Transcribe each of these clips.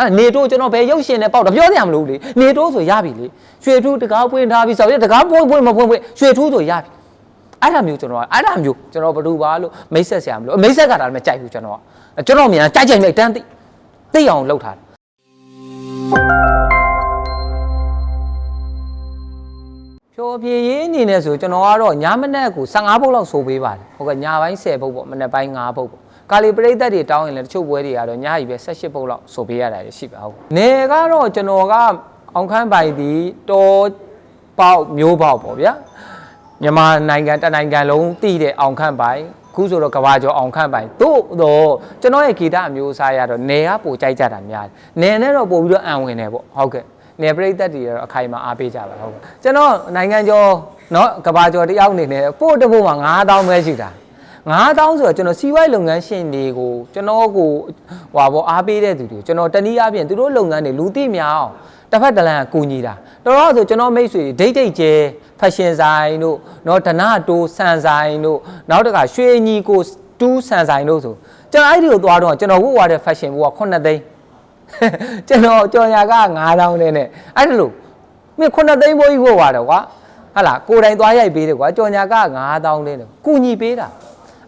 အဲ့နေတိုးကျွန်တော်ဘယ်ရုပ်ရှင်နဲ့ပေါက်တော့ပြောစရာမလိုဘူးလေနေတိုးဆိုရပြီလေရွှေထူးတကားပွင့်ထားပြီးဆောက်ရတကားပွင့်ပွင့်မပွင့်ပွင့်ရွှေထူးဆိုရပြီအဲ့ဒါမျိုးကျွန်တော်ကအဲ့ဒါမျိုးကျွန်တော်ဘယ်သူပါလို့မိတ်ဆက်ဆရာမလို့မိတ်ဆက်ကဒါလည်းမကြိုက်ဘူးကျွန်တော်ကကျွန်တော်မြန်ကြိုက်ကြိုက်လိုက်တန်းသိသိအောင်လုပ်ထားတယ်ဖြောပြေးရေးအနေနဲ့ဆိုကျွန်တော်ကတော့ညမနက်ကို15ပုတ်လောက်ဆိုပေးပါတယ်ဟုတ်ကဲ့ညပိုင်း10ပုတ်ပေါ့မနက်ပိုင်း5ပုတ်ပေါ့ ကာလီပရိသတ်တွေတောင်းရင်လည်းတချို့ပွဲတွေကတော့ညကြီးပဲ18ပုတ်လောက်ဆိုပေးရတာရှိပါဟုတ်နေကတော့ကျွန်တော်ကအောင်ခန်းပိုင်ဒီတော်ပေါက်မျိုးပေါက်ပေါ့ဗျာမြန်မာနိုင်ငံတစ်နိုင်ငံလုံးတည်တဲ့အောင်ခန်းပိုင်ခုဆိုတော့ကဘာကျော်အောင်ခန့်ပိုင်တို့တော့ကျွန်တော်ရဲ့ဂီတအမျိုးအစားရတော့နေကပိုကြိုက်ကြတာများတယ်နေနဲ့တော့ပို့ပြီးတော့အံဝင်တယ်ပေါ့ဟုတ်ကဲ့နေပရိသတ်တွေကတော့အခိုင်အမာအားပေးကြပါဟုတ်ကဲ့ကျွန်တော်နိုင်ငံကျော်เนาะကဘာကျော်တယောက်အနေနဲ့ပို့တစ်ပို့မှာ9000ပဲရှိတာ 9000ဆိုတော့ကျွန်တော်စီးပွားရေးလုပ်ငန်းရှင်တွေကိုကျွန်တော်ကိုဟွာပေါ့အားပေးတဲ့သူတွေကိုကျွန်တော်တနည်းအားဖြင့်သူတို့လုပ်ငန်းတွေလူသိများအောင်တစ်ဖက်တစ်လမ်းကူညီတာတော်တော်ဆိုကျွန်တော်မိတ်ဆွေဒိတ်ဒိတ်ကျဲဖက်ရှင်ဆိုင်တို့เนาะဒနာတိုးဆန်ဆိုင်တို့နောက်တစ်ခါရွှေညီကိုတူးဆန်ဆိုင်တို့ဆိုကျွန်တော်အဲ့ဒီကိုသွားတော့ကျွန်တော်ဝတ်ဝါတဲ့ fashion ဘောက9သိန်းကျွန်တော်ကြော်ညာက9000နဲ့နဲ့အဲ့ဒါလို့မင်း9သိန်းဘိုးကြီးဝတ်ဝါတယ်ကွာဟာလားကိုယ်တိုင်သွားရိုက်ပေးတယ်ကွာကြော်ညာက9000နဲ့ကူညီပေးတာ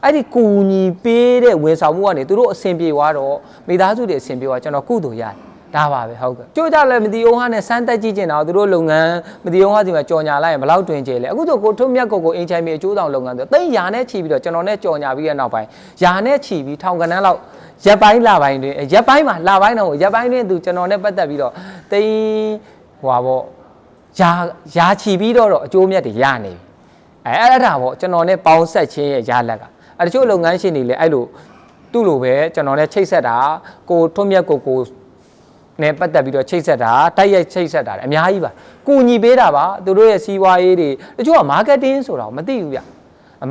အဲ့ဒီကူညီပေးတဲ့ဝန်ဆောင်မှုကနေသူတို့အဆင်ပြေသွားတော့မိသားစုတွေအဆင်ပြေသွားကျွန်တော်ကုသိုလ်ရတယ်ဒါပါပဲဟုတ်ကဲ့ကြိုးကြလည်းမတီအောင်ဟာနဲ့စမ်းတက်ကြည့်ကျင်တာသူတို့လုပ်ငန်းမတီအောင်ဟာဒီမှာကြော်ညာလိုက်ရင်ဘယ်လောက်တွင်ကျလဲအခုဆိုကိုထုံးမြတ်ကိုကိုအင်ချိုင်မီအကျိုးဆောင်လုပ်ငန်းဆိုတိတ်ယာနဲ့ချီပြီးတော့ကျွန်တော်နဲ့ကြော်ညာပြီးတဲ့နောက်ပိုင်းယာနဲ့ချီပြီးထောင်ကနန်းလောက်ရက်ပိုင်းလာပိုင်းတွင်ရက်ပိုင်းမှာလာပိုင်းတော့ရက်ပိုင်းတွင်သူကျွန်တော်နဲ့ပတ်သက်ပြီးတော့တိတ်ဟွာပေါ့ယာယာချီပြီးတော့တော့အကျိုးမြတ်တွေရနေပြီအဲအဲ့ဒါပေါ့ကျွန်တော်နဲ့ပေါင်းဆက်ခြင်းရဲ့ရလက်က အဲတချို့လုပ်ငန်းရှင်တွေလည်းအဲ့လိုသူ့လိုပဲကျွန်တော်နဲ့ချိတ်ဆက်တာကိုထုံးမြတ်ကိုကိုနဲ့ပတ်သက်ပြီးတော့ချိတ်ဆက်တာတိုက်ရိုက်ချိတ်ဆက်တာလည်းအများကြီးပါကူညီပေးတာပါသူတို့ရဲ့စီးပွားရေးတွေတချို့ကမားကတ်တင်းဆိုတာကိုမသိဘူးဗျ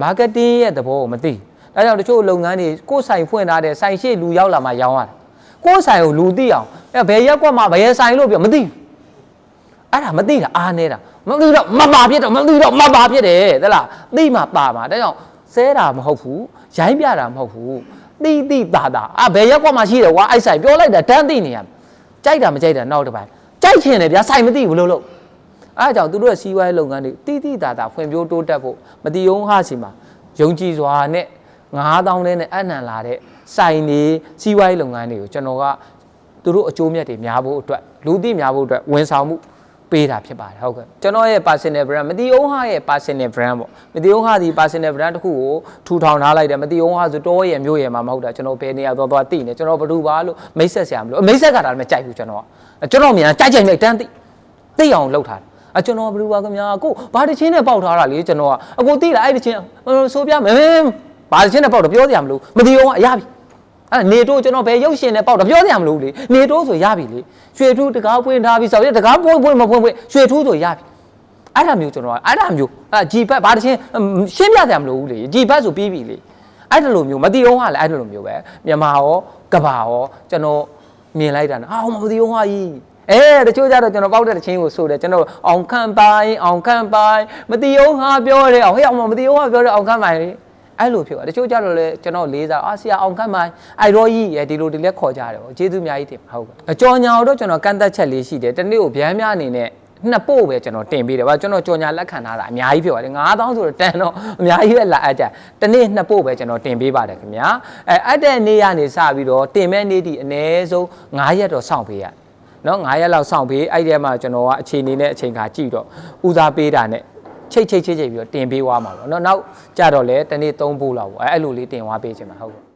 မားကတ်တင်းရဲ့သဘောကိုမသိဒါကြောင့်တချို့လုပ်ငန်းတွေကိုယ်ဆိုင်ဖွင့်ထားတဲ့ဆိုင်ရှိလူရောက်လာမှရောင်းရတယ်ကိုယ်ဆိုင်ကိုလူသိအောင်အဲဘယ်ရက်ကွက်မှာဘယ်ဆိုင်လို့ပြောမသိဘူးအဲ့ဒါမသိတာအားနေတာမသိတော့မပါဖြစ်တော့မသိတော့မပါဖြစ်တယ်သလားသိမှပါမှာဒါကြောင့် ဆဲတာမဟုတ်ဘူးရိုင်းပြတာမဟုတ်ဘူးတိတိတာတာอ่ะဘယ်ရက်ကွက်မှာရှိတယ်ကွာအဲ့ဆိုင်ပြောလိုက်တာတန်းသိနေရကြိုက်တာမကြိုက်တာနောက်တစ်ပိုင်းကြိုက်ချင်တယ်ဗျာဆိုင်မသိဘူးလို့လို့အဲအကြောင့်သူတို့ရဲ့စီးပွားရေးလုပ်ငန်းတွေတိတိတာတာဖွံ့ဖြိုးတိုးတက်ဖို့မတိယုံဟာစီမှာယုံကြည်စွာနဲ့9000နဲ့အနံလာတဲ့ဆိုင်တွေစီးပွားရေးလုပ်ငန်းတွေကိုကျွန်တော်ကသူတို့အကျိုးမြတ်တွေများဖို့အတွက်လူသိများဖို့အတွက်ဝန်ဆောင်မှု ပေးတာဖြစ်ပါတယ်ဟုတ်ကဲ့ကျွန်တော်ရဲ့ personal brand မတိအောင်ဟာရဲ့ personal brand ပေါ့မတိအောင်ဟာဒီ personal brand တစ်ခုကိုထူထောင်ထားလိုက်တယ်မတိအောင်ဟာဆိုတောရဲ့မျိုးရဲ့မှာမဟုတ်တာကျွန်တော်ဘယ်နေရာသွားသွားသိနေကျွန်တော်ဘယ်သူပါလို့မိတ်ဆက်ဆရာမလို့မိတ်ဆက်ကဒါလည်းမကြိုက်ဘူးကျွန်တော်ကကျွန်တော်မြန်ကြိုက်ကြိုက်လိုက်တန်းသိသိအောင်လုပ်ထားတယ်အကျွန်တော်ဘယ်လိုပါခင်ဗျာကိုဘာတချင်းနဲ့ပေါက်ထားတာလေကျွန်တော်ကအကိုသိလားအဲ့တချင်းဆိုပြမယ်ဘာတချင်းနဲ့ပေါက်တော့ပြောစရာမလိုမတိအောင်ကရပြီ အဲ့နေတိုးကျွန်တော်ဘယ်ရုပ်ရှင်နဲ့ပေါက်တော့ပြောစရာမလိုလေနေတိုးဆိုရပြီလေရွှေထူးတကားပွင့်ထားပြီးဆောက်ရတကားပွင့်ပွင့်မပွင့်ပွင့်ရွှေထူးဆိုရပြီအဲ့ဒါမျိုးကျွန်တော်အဲ့ဒါမျိုးအဲ့ဂျီဘတ်ဘာတချင်းရှင်းပြစရာမလိုဘူးလေဂျီဘတ်ဆိုပြီးပြီလေအဲ့ဒါလိုမျိုးမတိအောင်ကလည်းအဲ့ဒါလိုမျိုးပဲမြန်မာရောကဘာရောကျွန်တော်မြင်လိုက်တာနော်အာမတိအောင်ဟာကြီးအဲတချို့ကြတော့ကျွန်တော်ပေါက်တဲ့ချင်းကိုဆိုတယ်ကျွန်တော်အောင်ခန့်ပိုင်းအောင်ခန့်ပိုင်းမတိအောင်ဟာပြောတယ်အောင်ဟဲ့အောင်မတိအောင်ဟာပြောတယ်အောင်ခန့်ပိုင်းလေ အဲ့လိုဖြစ်သွားတချို့ကြတော့လေကျွန်တော်လေးစားအာဆရာအောင်ခန့်ပိုင်းအိုင်ရောကြီးရဲ့ဒီလိုဒီလက်ခေါ်ကြတယ်ပေါ့ကျေးဇူးအများကြီးတင်ဟုတ်ကဲ့အကြော်ညာတော့ကျွန်တော်ကန့်သက်ချက်လေးရှိတယ်တနေ့ကိုဗျမ်းများအနေနဲ့နှစ်ပို့ပဲကျွန်တော်တင်ပေးတယ်ဗျာကျွန်တော်ကြော်ညာလက်ခံထားတာအများကြီးဖြစ်ပါတယ်9000ဆိုတော့တန်တော့အများကြီးပဲလာအပ်ကြတနေ့နှစ်ပို့ပဲကျွန်တော်တင်ပေးပါတယ်ခင်ဗျာအဲအပ်တဲ့နေ့ကနေစပြီးတော့တင်မဲ့နေ့ဒီအနည်းဆုံး9ရက်တော့စောင့်ပေးရတယ်နော်9ရက်လောက်စောင့်ပေးအဲ့ဒီမှာကျွန်တော်ကအချိန်နေနဲ့အချိန်ခါကြည့်တော့ဦးစားပေးတာနဲ့ ချိတ်ချိတ်ချိတ်ချိတ်ပြီးတော့တင်ပေးသွားမှာပေါ့နော်နောက်ကြတော့လေတနေ့3ပို့လောက်ပေါ့အဲ့အဲ့လိုလေးတင်သွားပေးချင်ပါဟုတ်ကဲ့